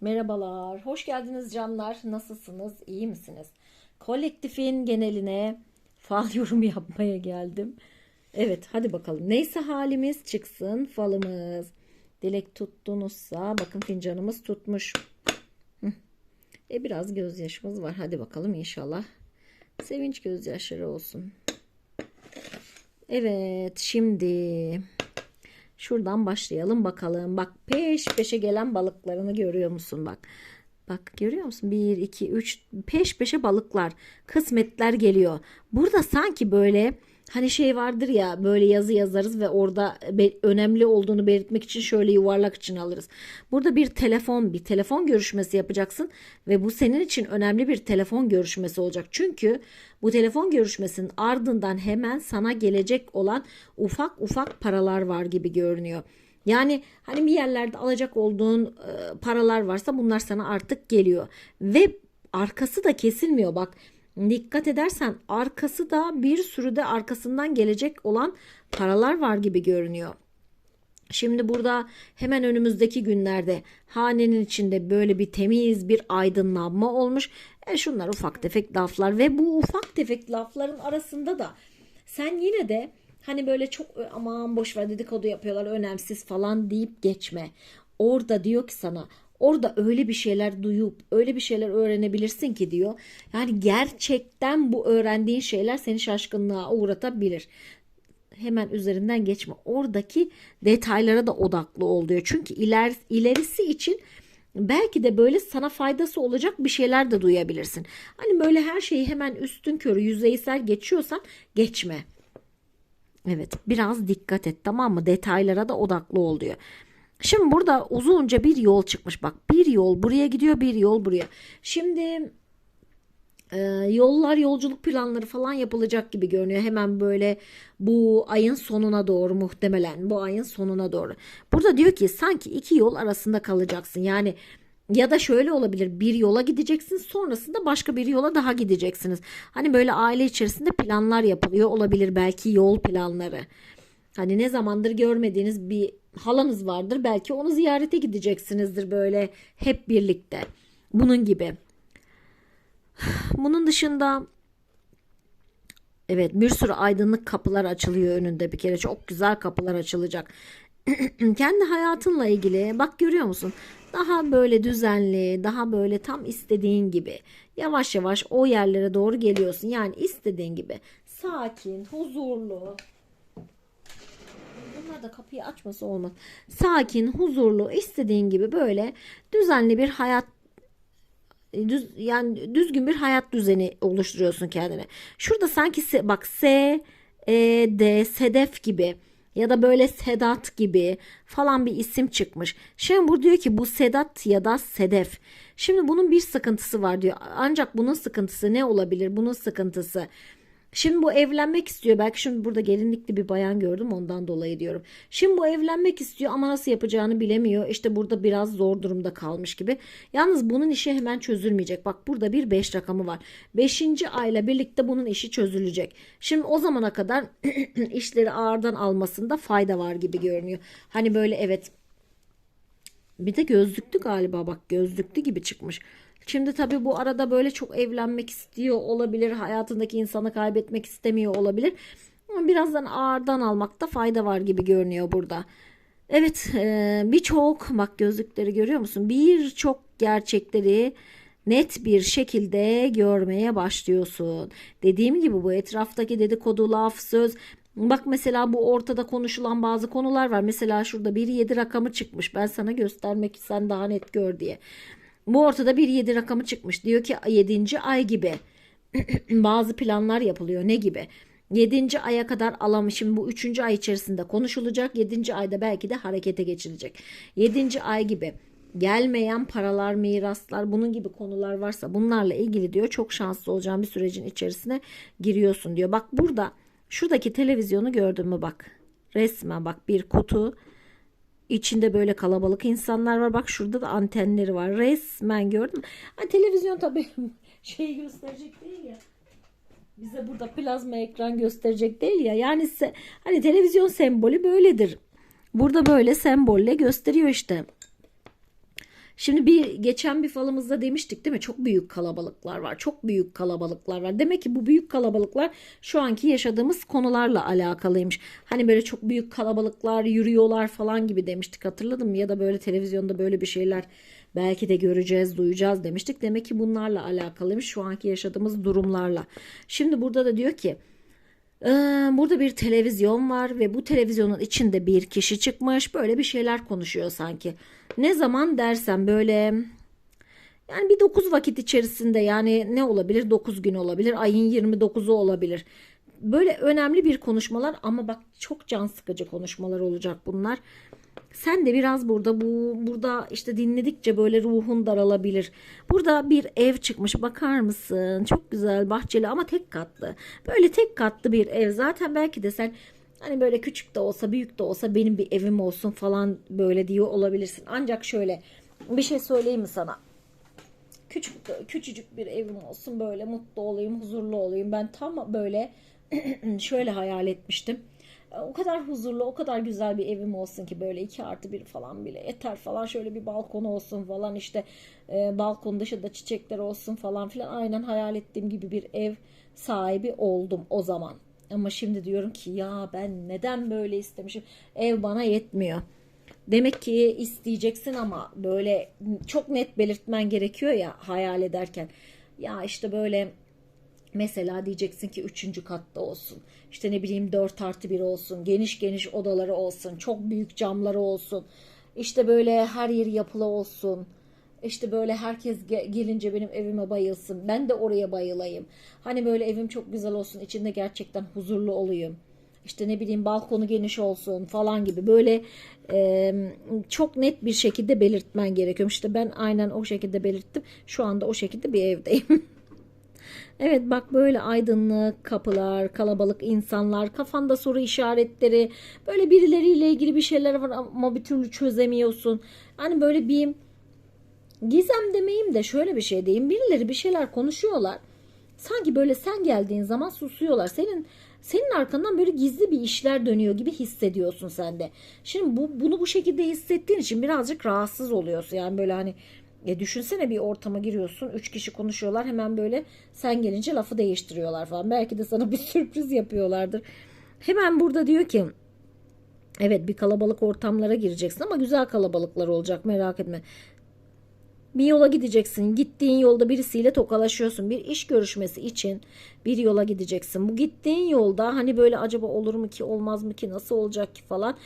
Merhabalar, hoş geldiniz canlar. Nasılsınız? İyi misiniz? Kolektifin geneline fal yorum yapmaya geldim. Evet, hadi bakalım. Neyse halimiz çıksın falımız. Dilek tuttunuzsa bakın fincanımız tutmuş. E biraz gözyaşımız var. Hadi bakalım inşallah. Sevinç gözyaşları olsun. Evet, şimdi Şuradan başlayalım bakalım. Bak peş peşe gelen balıklarını görüyor musun bak. Bak görüyor musun? 1, 2, 3 peş peşe balıklar. Kısmetler geliyor. Burada sanki böyle hani şey vardır ya böyle yazı yazarız ve orada önemli olduğunu belirtmek için şöyle yuvarlak için alırız. Burada bir telefon bir telefon görüşmesi yapacaksın ve bu senin için önemli bir telefon görüşmesi olacak. Çünkü bu telefon görüşmesinin ardından hemen sana gelecek olan ufak ufak paralar var gibi görünüyor. Yani hani bir yerlerde alacak olduğun e, paralar varsa bunlar sana artık geliyor. Ve arkası da kesilmiyor bak. Dikkat edersen arkası da bir sürü de arkasından gelecek olan paralar var gibi görünüyor. Şimdi burada hemen önümüzdeki günlerde hanenin içinde böyle bir temiz bir aydınlanma olmuş. E şunlar ufak tefek laflar ve bu ufak tefek lafların arasında da sen yine de hani böyle çok aman boş ver dedikodu yapıyorlar önemsiz falan deyip geçme. Orada diyor ki sana orada öyle bir şeyler duyup öyle bir şeyler öğrenebilirsin ki diyor. Yani gerçekten bu öğrendiğin şeyler seni şaşkınlığa uğratabilir hemen üzerinden geçme. Oradaki detaylara da odaklı ol diyor. Çünkü iler, ilerisi için belki de böyle sana faydası olacak bir şeyler de duyabilirsin. Hani böyle her şeyi hemen üstün körü yüzeysel geçiyorsan geçme. Evet biraz dikkat et tamam mı? Detaylara da odaklı ol diyor. Şimdi burada uzunca bir yol çıkmış bak bir yol buraya gidiyor bir yol buraya. Şimdi e, yollar yolculuk planları falan yapılacak gibi görünüyor. Hemen böyle bu ayın sonuna doğru muhtemelen bu ayın sonuna doğru. Burada diyor ki sanki iki yol arasında kalacaksın. Yani ya da şöyle olabilir bir yola gideceksin sonrasında başka bir yola daha gideceksiniz. Hani böyle aile içerisinde planlar yapılıyor olabilir belki yol planları. Hani ne zamandır görmediğiniz bir halanız vardır belki onu ziyarete gideceksinizdir böyle hep birlikte. Bunun gibi. Bunun dışında evet bir sürü aydınlık kapılar açılıyor önünde bir kere. Çok güzel kapılar açılacak. Kendi hayatınla ilgili bak görüyor musun? Daha böyle düzenli, daha böyle tam istediğin gibi. Yavaş yavaş o yerlere doğru geliyorsun. Yani istediğin gibi. Sakin, huzurlu. Bunlar da kapıyı açması olmaz. Sakin, huzurlu, istediğin gibi böyle düzenli bir hayat düz yani düzgün bir hayat düzeni oluşturuyorsun kendine. Şurada sanki bak S E D Sedef gibi ya da böyle Sedat gibi falan bir isim çıkmış. Şimdi bu diyor ki bu Sedat ya da Sedef. Şimdi bunun bir sıkıntısı var diyor. Ancak bunun sıkıntısı ne olabilir? Bunun sıkıntısı Şimdi bu evlenmek istiyor. Belki şimdi burada gelinlikli bir bayan gördüm ondan dolayı diyorum. Şimdi bu evlenmek istiyor ama nasıl yapacağını bilemiyor. İşte burada biraz zor durumda kalmış gibi. Yalnız bunun işi hemen çözülmeyecek. Bak burada bir 5 rakamı var. 5. ayla birlikte bunun işi çözülecek. Şimdi o zamana kadar işleri ağırdan almasında fayda var gibi görünüyor. Hani böyle evet bir de gözlüklü galiba bak gözlüklü gibi çıkmış. Şimdi tabii bu arada böyle çok evlenmek istiyor olabilir. Hayatındaki insanı kaybetmek istemiyor olabilir. Ama birazdan ağırdan almakta fayda var gibi görünüyor burada. Evet e, birçok bak gözlükleri görüyor musun? Birçok gerçekleri net bir şekilde görmeye başlıyorsun. Dediğim gibi bu etraftaki dedikodu, laf, söz Bak mesela bu ortada konuşulan bazı konular var. Mesela şurada bir 7 rakamı çıkmış. Ben sana göstermek sen daha net gör diye. Bu ortada bir 7 rakamı çıkmış. Diyor ki 7. ay gibi bazı planlar yapılıyor. Ne gibi? 7. aya kadar alalım. Şimdi bu 3. ay içerisinde konuşulacak. 7. ayda belki de harekete geçilecek. 7. ay gibi gelmeyen paralar, miraslar, bunun gibi konular varsa bunlarla ilgili diyor çok şanslı olacağın bir sürecin içerisine giriyorsun diyor. Bak burada şuradaki televizyonu gördün mü bak. Resmen bak bir kutu İçinde böyle kalabalık insanlar var. Bak şurada da antenleri var. Resmen gördüm. Ha, televizyon tabii şeyi gösterecek değil ya. Bize burada plazma ekran gösterecek değil ya. Yani hani televizyon sembolü böyledir. Burada böyle sembolle gösteriyor işte. Şimdi bir geçen bir falımızda demiştik değil mi? Çok büyük kalabalıklar var. Çok büyük kalabalıklar var. Demek ki bu büyük kalabalıklar şu anki yaşadığımız konularla alakalıymış. Hani böyle çok büyük kalabalıklar yürüyorlar falan gibi demiştik hatırladın mı? Ya da böyle televizyonda böyle bir şeyler belki de göreceğiz, duyacağız demiştik. Demek ki bunlarla alakalıymış şu anki yaşadığımız durumlarla. Şimdi burada da diyor ki ee, Burada bir televizyon var ve bu televizyonun içinde bir kişi çıkmış. Böyle bir şeyler konuşuyor sanki. Ne zaman dersen böyle yani bir 9 vakit içerisinde yani ne olabilir? 9 gün olabilir. Ayın 29'u olabilir. Böyle önemli bir konuşmalar ama bak çok can sıkıcı konuşmalar olacak bunlar. Sen de biraz burada bu burada işte dinledikçe böyle ruhun daralabilir. Burada bir ev çıkmış bakar mısın? Çok güzel bahçeli ama tek katlı. Böyle tek katlı bir ev. Zaten belki de sen hani böyle küçük de olsa büyük de olsa benim bir evim olsun falan böyle diyor olabilirsin. Ancak şöyle bir şey söyleyeyim mi sana? Küçük küçücük bir evim olsun böyle mutlu olayım, huzurlu olayım. Ben tam böyle şöyle hayal etmiştim o kadar huzurlu, o kadar güzel bir evim olsun ki böyle iki artı bir falan bile yeter falan şöyle bir balkonu olsun falan işte e, balkon dışında çiçekler olsun falan filan aynen hayal ettiğim gibi bir ev sahibi oldum o zaman. Ama şimdi diyorum ki ya ben neden böyle istemişim ev bana yetmiyor. Demek ki isteyeceksin ama böyle çok net belirtmen gerekiyor ya hayal ederken. Ya işte böyle Mesela diyeceksin ki üçüncü katta olsun. İşte ne bileyim dört artı bir olsun. Geniş geniş odaları olsun. Çok büyük camları olsun. İşte böyle her yeri yapılı olsun. İşte böyle herkes gelince benim evime bayılsın. Ben de oraya bayılayım. Hani böyle evim çok güzel olsun. içinde gerçekten huzurlu olayım. İşte ne bileyim balkonu geniş olsun falan gibi böyle e, çok net bir şekilde belirtmen gerekiyor. İşte ben aynen o şekilde belirttim. Şu anda o şekilde bir evdeyim. Evet bak böyle aydınlık kapılar, kalabalık insanlar, kafanda soru işaretleri, böyle birileriyle ilgili bir şeyler var ama bir türlü çözemiyorsun. Hani böyle bir gizem demeyeyim de şöyle bir şey diyeyim. Birileri bir şeyler konuşuyorlar. Sanki böyle sen geldiğin zaman susuyorlar. Senin senin arkandan böyle gizli bir işler dönüyor gibi hissediyorsun sen de. Şimdi bu bunu bu şekilde hissettiğin için birazcık rahatsız oluyorsun. Yani böyle hani e düşünsene bir ortama giriyorsun. Üç kişi konuşuyorlar. Hemen böyle sen gelince lafı değiştiriyorlar falan. Belki de sana bir sürpriz yapıyorlardır. Hemen burada diyor ki evet bir kalabalık ortamlara gireceksin ama güzel kalabalıklar olacak merak etme. Bir yola gideceksin. Gittiğin yolda birisiyle tokalaşıyorsun. Bir iş görüşmesi için bir yola gideceksin. Bu gittiğin yolda hani böyle acaba olur mu ki olmaz mı ki nasıl olacak ki falan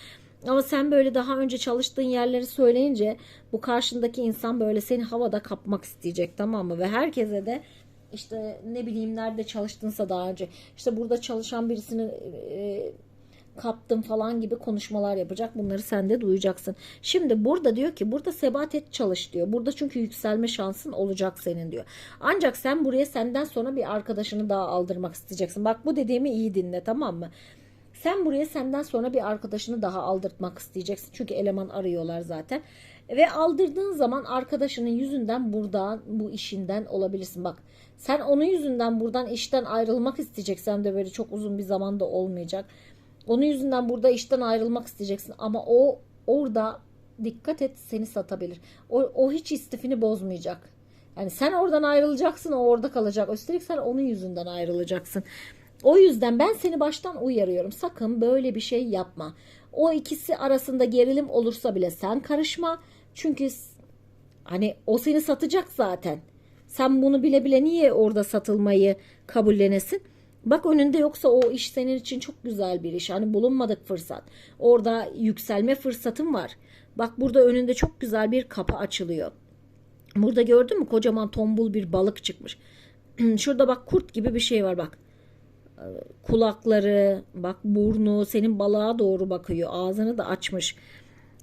ama sen böyle daha önce çalıştığın yerleri söyleyince bu karşındaki insan böyle seni havada kapmak isteyecek tamam mı? Ve herkese de işte ne bileyim nerede çalıştınsa daha önce işte burada çalışan birisini e, kaptım falan gibi konuşmalar yapacak. Bunları sen de duyacaksın. Şimdi burada diyor ki burada sebat et çalış diyor. Burada çünkü yükselme şansın olacak senin diyor. Ancak sen buraya senden sonra bir arkadaşını daha aldırmak isteyeceksin. Bak bu dediğimi iyi dinle tamam mı? Sen buraya senden sonra bir arkadaşını daha aldırtmak isteyeceksin. Çünkü eleman arıyorlar zaten. Ve aldırdığın zaman arkadaşının yüzünden buradan bu işinden olabilirsin. Bak sen onun yüzünden buradan işten ayrılmak isteyeceksen de böyle çok uzun bir zamanda olmayacak. Onun yüzünden burada işten ayrılmak isteyeceksin ama o orada dikkat et seni satabilir. O, o hiç istifini bozmayacak. Yani sen oradan ayrılacaksın o orada kalacak. Üstelik sen onun yüzünden ayrılacaksın. O yüzden ben seni baştan uyarıyorum. Sakın böyle bir şey yapma. O ikisi arasında gerilim olursa bile sen karışma. Çünkü hani o seni satacak zaten. Sen bunu bile bile niye orada satılmayı kabullenesin? Bak önünde yoksa o iş senin için çok güzel bir iş. Hani bulunmadık fırsat. Orada yükselme fırsatın var. Bak burada önünde çok güzel bir kapı açılıyor. Burada gördün mü kocaman tombul bir balık çıkmış. Şurada bak kurt gibi bir şey var bak kulakları, bak burnu senin balığa doğru bakıyor. Ağzını da açmış.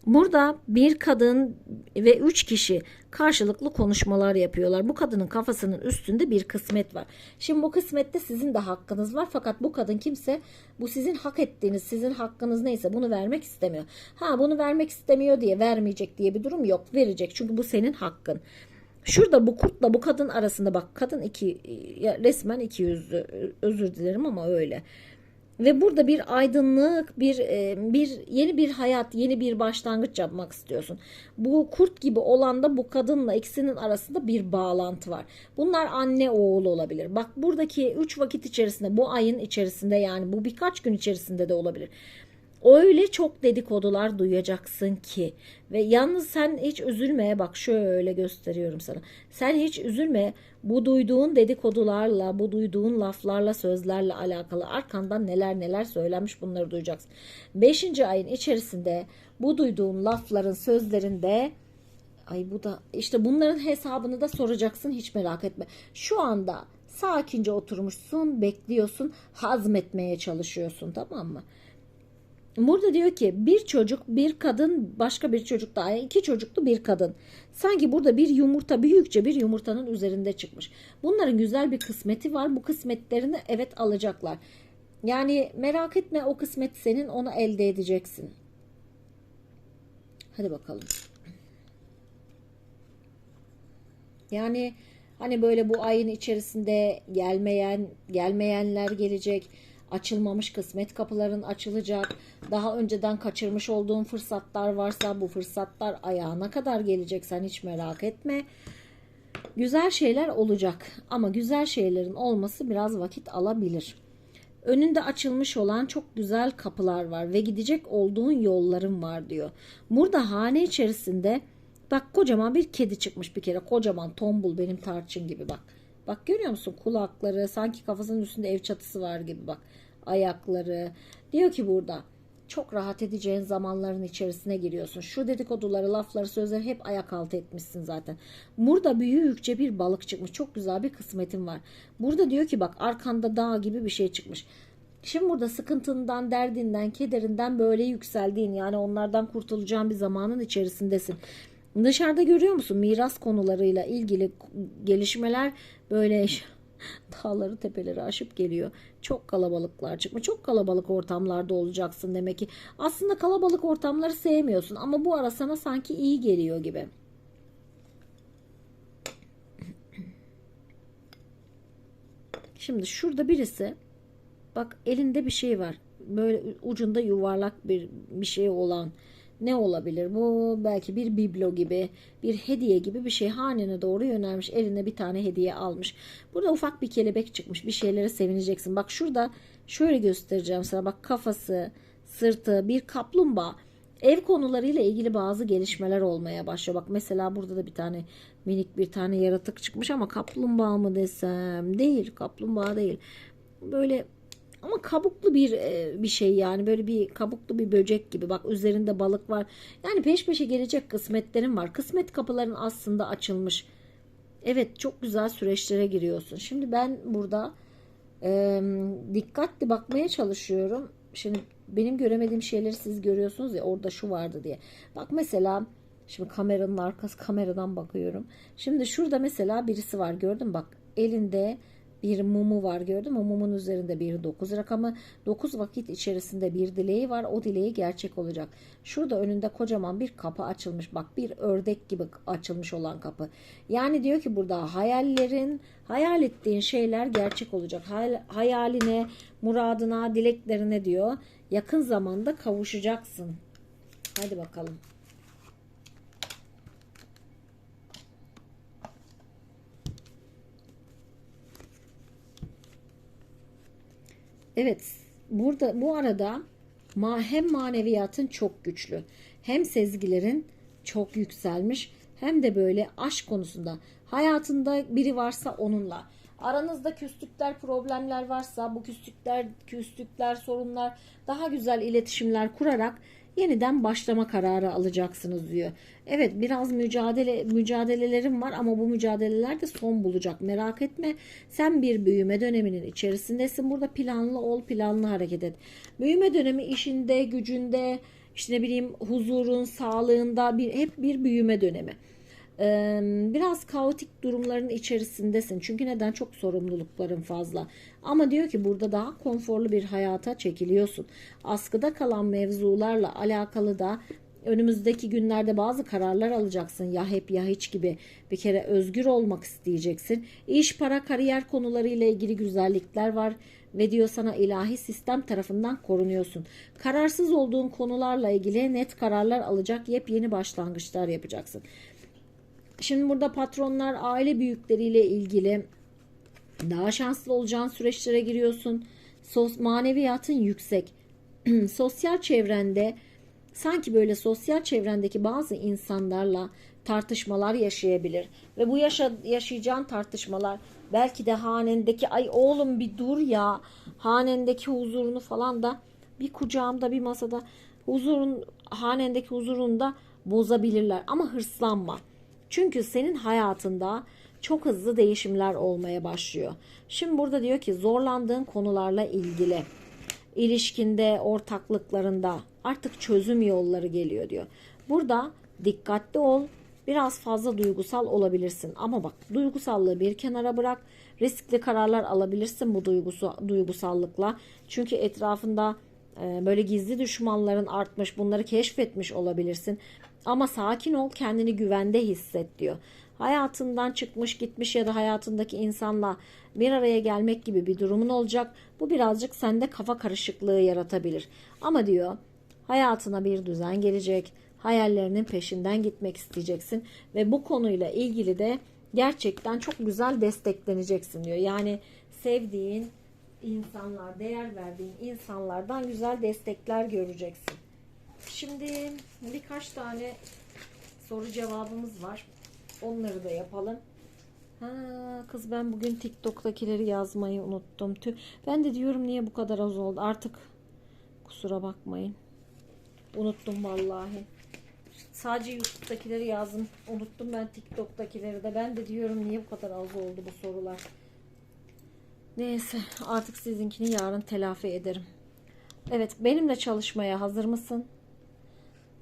Burada bir kadın ve üç kişi karşılıklı konuşmalar yapıyorlar. Bu kadının kafasının üstünde bir kısmet var. Şimdi bu kısmette sizin de hakkınız var. Fakat bu kadın kimse bu sizin hak ettiğiniz, sizin hakkınız neyse bunu vermek istemiyor. Ha bunu vermek istemiyor diye vermeyecek diye bir durum yok. Verecek çünkü bu senin hakkın. Şurada bu kurtla bu kadın arasında bak kadın iki ya resmen iki yüzlü özür dilerim ama öyle. Ve burada bir aydınlık, bir e, bir yeni bir hayat, yeni bir başlangıç yapmak istiyorsun. Bu kurt gibi olan da bu kadınla ikisinin arasında bir bağlantı var. Bunlar anne oğul olabilir. Bak buradaki 3 vakit içerisinde, bu ayın içerisinde yani bu birkaç gün içerisinde de olabilir. Öyle çok dedikodular duyacaksın ki ve yalnız sen hiç üzülmeye bak şöyle gösteriyorum sana. Sen hiç üzülme bu duyduğun dedikodularla, bu duyduğun laflarla, sözlerle alakalı arkandan neler neler söylenmiş bunları duyacaksın. Beşinci ayın içerisinde bu duyduğun lafların, sözlerinde ay bu da işte bunların hesabını da soracaksın hiç merak etme. Şu anda sakince oturmuşsun, bekliyorsun, hazmetmeye çalışıyorsun tamam mı? Burada diyor ki bir çocuk, bir kadın, başka bir çocuk daha. Yani iki çocuklu bir kadın. Sanki burada bir yumurta, büyükçe bir yumurtanın üzerinde çıkmış. Bunların güzel bir kısmeti var. Bu kısmetlerini evet alacaklar. Yani merak etme o kısmet senin, onu elde edeceksin. Hadi bakalım. Yani hani böyle bu ayın içerisinde gelmeyen, gelmeyenler gelecek açılmamış kısmet kapıların açılacak. Daha önceden kaçırmış olduğun fırsatlar varsa bu fırsatlar ayağına kadar gelecek. Sen hiç merak etme. Güzel şeyler olacak ama güzel şeylerin olması biraz vakit alabilir. Önünde açılmış olan çok güzel kapılar var ve gidecek olduğun yolların var diyor. Burada hane içerisinde bak kocaman bir kedi çıkmış bir kere. Kocaman tombul benim tarçın gibi bak. Bak görüyor musun kulakları sanki kafasının üstünde ev çatısı var gibi bak. Ayakları. Diyor ki burada çok rahat edeceğin zamanların içerisine giriyorsun. Şu dedikoduları, lafları, sözleri hep ayak altı etmişsin zaten. Burada büyükçe bir balık çıkmış. Çok güzel bir kısmetin var. Burada diyor ki bak arkanda dağ gibi bir şey çıkmış. Şimdi burada sıkıntından, derdinden, kederinden böyle yükseldiğin yani onlardan kurtulacağın bir zamanın içerisindesin. Dışarıda görüyor musun miras konularıyla ilgili gelişmeler böyle dağları tepeleri aşıp geliyor. Çok kalabalıklar çıkma. Çok kalabalık ortamlarda olacaksın demek ki. Aslında kalabalık ortamları sevmiyorsun ama bu ara sana sanki iyi geliyor gibi. Şimdi şurada birisi bak elinde bir şey var. Böyle ucunda yuvarlak bir bir şey olan ne olabilir? Bu belki bir biblo gibi, bir hediye gibi bir şey hanene doğru yönelmiş. Eline bir tane hediye almış. Burada ufak bir kelebek çıkmış. Bir şeylere sevineceksin. Bak şurada şöyle göstereceğim sana. Bak kafası, sırtı, bir kaplumbağa. Ev konularıyla ilgili bazı gelişmeler olmaya başlıyor. Bak mesela burada da bir tane minik bir tane yaratık çıkmış ama kaplumbağa mı desem? Değil, kaplumbağa değil. Böyle ama kabuklu bir e, bir şey yani böyle bir kabuklu bir böcek gibi. Bak üzerinde balık var. Yani peş peşe gelecek kısmetlerin var. Kısmet kapıların aslında açılmış. Evet çok güzel süreçlere giriyorsun. Şimdi ben burada e, dikkatli bakmaya çalışıyorum. Şimdi benim göremediğim şeyleri siz görüyorsunuz ya orada şu vardı diye. Bak mesela şimdi kameranın arkası kameradan bakıyorum. Şimdi şurada mesela birisi var gördün bak elinde bir mumu var gördüm. O mumun üzerinde bir 9 rakamı. 9 vakit içerisinde bir dileği var. O dileği gerçek olacak. Şurada önünde kocaman bir kapı açılmış. Bak bir ördek gibi açılmış olan kapı. Yani diyor ki burada hayallerin, hayal ettiğin şeyler gerçek olacak. Hayaline, muradına, dileklerine diyor. Yakın zamanda kavuşacaksın. Hadi bakalım. Evet burada bu arada hem maneviyatın çok güçlü. Hem sezgilerin çok yükselmiş hem de böyle aşk konusunda. Hayatında biri varsa onunla. Aranızda küslükler problemler varsa bu küslükler küslükler sorunlar daha güzel iletişimler kurarak yeniden başlama kararı alacaksınız diyor. Evet biraz mücadele mücadelelerim var ama bu mücadeleler de son bulacak. Merak etme. Sen bir büyüme döneminin içerisindesin. Burada planlı ol, planlı hareket et. Büyüme dönemi işinde, gücünde, işte ne bileyim huzurun, sağlığında bir hep bir büyüme dönemi biraz kaotik durumların içerisindesin. Çünkü neden? Çok sorumlulukların fazla. Ama diyor ki burada daha konforlu bir hayata çekiliyorsun. Askıda kalan mevzularla alakalı da Önümüzdeki günlerde bazı kararlar alacaksın. Ya hep ya hiç gibi. Bir kere özgür olmak isteyeceksin. İş, para, kariyer konularıyla ilgili güzellikler var ve diyor sana ilahi sistem tarafından korunuyorsun. Kararsız olduğun konularla ilgili net kararlar alacak yepyeni başlangıçlar yapacaksın. Şimdi burada patronlar aile büyükleriyle ilgili daha şanslı olacağın süreçlere giriyorsun. Sos, maneviyatın yüksek. sosyal çevrende sanki böyle sosyal çevrendeki bazı insanlarla tartışmalar yaşayabilir ve bu yaşa, yaşayacağın tartışmalar belki de hanendeki ay oğlum bir dur ya hanendeki huzurunu falan da bir kucağımda bir masada huzurun hanendeki huzurunu da bozabilirler ama hırslanma. Çünkü senin hayatında çok hızlı değişimler olmaya başlıyor. Şimdi burada diyor ki zorlandığın konularla ilgili ilişkinde, ortaklıklarında artık çözüm yolları geliyor diyor. Burada dikkatli ol. Biraz fazla duygusal olabilirsin ama bak duygusallığı bir kenara bırak. Riskli kararlar alabilirsin bu duygusu, duygusallıkla. Çünkü etrafında e, böyle gizli düşmanların artmış, bunları keşfetmiş olabilirsin. Ama sakin ol, kendini güvende hisset diyor. Hayatından çıkmış gitmiş ya da hayatındaki insanla bir araya gelmek gibi bir durumun olacak. Bu birazcık sende kafa karışıklığı yaratabilir. Ama diyor hayatına bir düzen gelecek. Hayallerinin peşinden gitmek isteyeceksin ve bu konuyla ilgili de gerçekten çok güzel destekleneceksin diyor. Yani sevdiğin insanlar, değer verdiğin insanlardan güzel destekler göreceksin. Şimdi birkaç tane soru cevabımız var. Onları da yapalım. Ha, kız ben bugün TikTok'takileri yazmayı unuttum. Ben de diyorum niye bu kadar az oldu. Artık kusura bakmayın. Unuttum vallahi. Sadece YouTube'dakileri yazdım. Unuttum ben TikTok'takileri de. Ben de diyorum niye bu kadar az oldu bu sorular. Neyse artık sizinkini yarın telafi ederim. Evet benimle çalışmaya hazır mısın?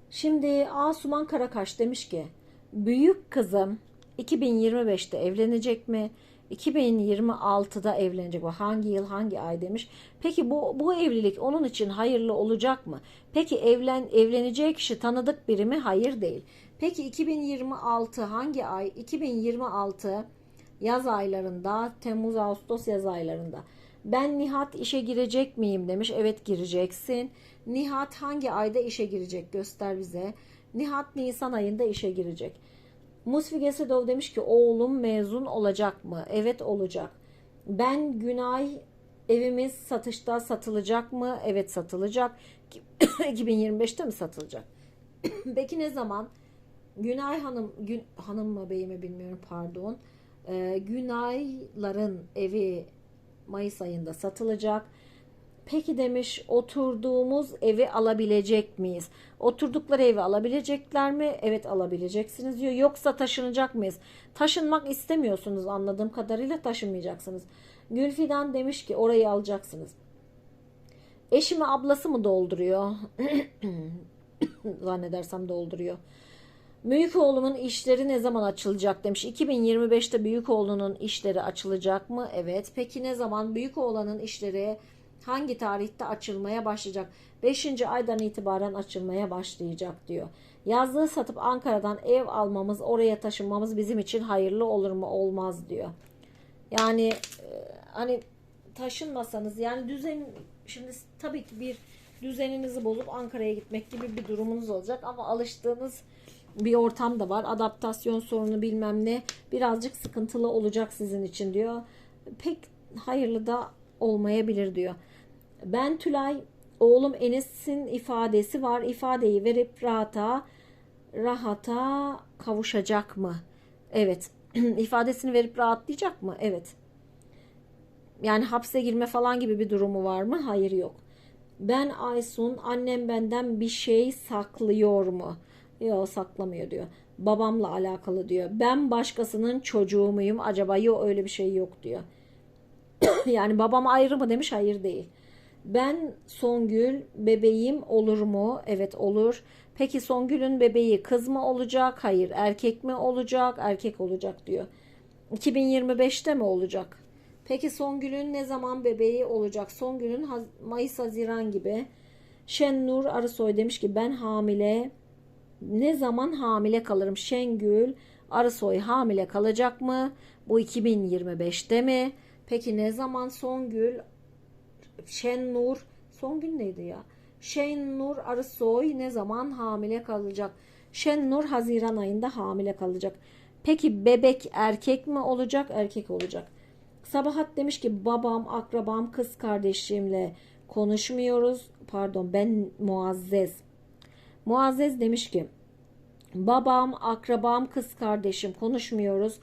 Şimdi Asuman Karakaş demiş ki büyük kızım 2025'te evlenecek mi? 2026'da evlenecek mi? Hangi yıl hangi ay demiş. Peki bu bu evlilik onun için hayırlı olacak mı? Peki evlen evleneceği kişi tanıdık biri mi? Hayır değil. Peki 2026 hangi ay? 2026 yaz aylarında, Temmuz Ağustos yaz aylarında. Ben Nihat işe girecek miyim demiş. Evet gireceksin. Nihat hangi ayda işe girecek göster bize. Nihat Nisan ayında işe girecek. Musfige Sedov demiş ki oğlum mezun olacak mı? Evet olacak. Ben Günay evimiz satışta satılacak mı? Evet satılacak. 2025'te mi satılacak? Peki ne zaman? Günay Hanım, gün, hanım mı bey mi bilmiyorum pardon. Ee, Günayların evi Mayıs ayında satılacak. Peki demiş oturduğumuz evi alabilecek miyiz? Oturdukları evi alabilecekler mi? Evet alabileceksiniz diyor. Yoksa taşınacak mıyız? Taşınmak istemiyorsunuz anladığım kadarıyla taşınmayacaksınız. Gülfidan demiş ki orayı alacaksınız. Eşimi ablası mı dolduruyor? Zannedersem dolduruyor. Büyük oğlumun işleri ne zaman açılacak demiş. 2025'te büyük oğlunun işleri açılacak mı? Evet. Peki ne zaman büyük oğlanın işleri hangi tarihte açılmaya başlayacak? 5. aydan itibaren açılmaya başlayacak diyor. Yazlığı satıp Ankara'dan ev almamız, oraya taşınmamız bizim için hayırlı olur mu olmaz diyor. Yani e, hani taşınmasanız yani düzen şimdi tabii ki bir düzeninizi bozup Ankara'ya gitmek gibi bir durumunuz olacak ama alıştığınız bir ortam da var. Adaptasyon sorunu bilmem ne birazcık sıkıntılı olacak sizin için diyor. Pek hayırlı da olmayabilir diyor. Ben Tülay oğlum Enes'in ifadesi var. İfadeyi verip rahata rahata kavuşacak mı? Evet. ifadesini verip rahatlayacak mı? Evet. Yani hapse girme falan gibi bir durumu var mı? Hayır yok. Ben Aysun annem benden bir şey saklıyor mu? Yok saklamıyor diyor. Babamla alakalı diyor. Ben başkasının çocuğu muyum acaba? Yok öyle bir şey yok diyor. yani babam ayrı mı demiş? Hayır değil. Ben Songül bebeğim olur mu? Evet olur. Peki Songül'ün bebeği kız mı olacak? Hayır. Erkek mi olacak? Erkek olacak diyor. 2025'te mi olacak? Peki Songül'ün ne zaman bebeği olacak? Songül'ün Mayıs Haziran gibi. Şennur Arısoy demiş ki ben hamile Ne zaman hamile kalırım? Şengül Arısoy hamile kalacak mı? Bu 2025'te mi? Peki ne zaman Songül Şennur Songül neydi ya? Şennur Arısoy ne zaman hamile kalacak? Şennur Haziran ayında hamile kalacak. Peki bebek erkek mi olacak? Erkek olacak. Sabahat demiş ki babam, akrabam, kız kardeşimle konuşmuyoruz. Pardon ben Muazzez. Muazzez demiş ki babam, akrabam, kız kardeşim konuşmuyoruz.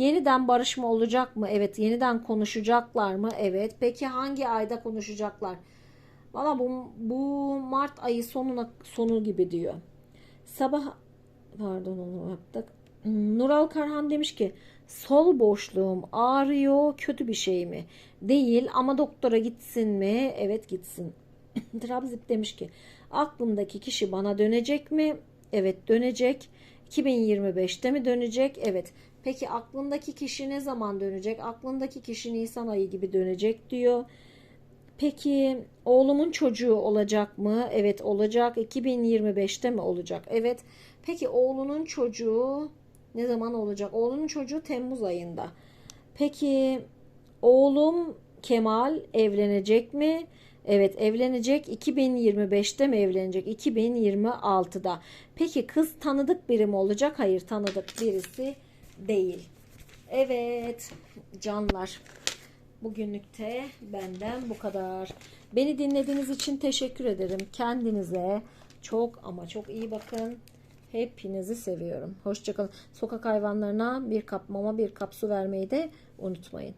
Yeniden barışma olacak mı? Evet. Yeniden konuşacaklar mı? Evet. Peki hangi ayda konuşacaklar? Valla bu, bu Mart ayı sonuna sonu gibi diyor. Sabah pardon onu yaptık. Nural Karhan demiş ki sol boşluğum ağrıyor kötü bir şey mi? Değil ama doktora gitsin mi? Evet gitsin. Trabzip demiş ki aklımdaki kişi bana dönecek mi? Evet dönecek. 2025'te mi dönecek? Evet. Peki aklındaki kişi ne zaman dönecek? Aklındaki kişi Nisan ayı gibi dönecek diyor. Peki oğlumun çocuğu olacak mı? Evet olacak. 2025'te mi olacak? Evet. Peki oğlunun çocuğu ne zaman olacak? Oğlunun çocuğu Temmuz ayında. Peki oğlum Kemal evlenecek mi? Evet evlenecek. 2025'te mi evlenecek? 2026'da. Peki kız tanıdık biri mi olacak? Hayır tanıdık birisi değil. Evet canlar. Bugünlükte benden bu kadar. Beni dinlediğiniz için teşekkür ederim. Kendinize çok ama çok iyi bakın. Hepinizi seviyorum. Hoşçakalın. Sokak hayvanlarına bir kap mama bir kap su vermeyi de unutmayın.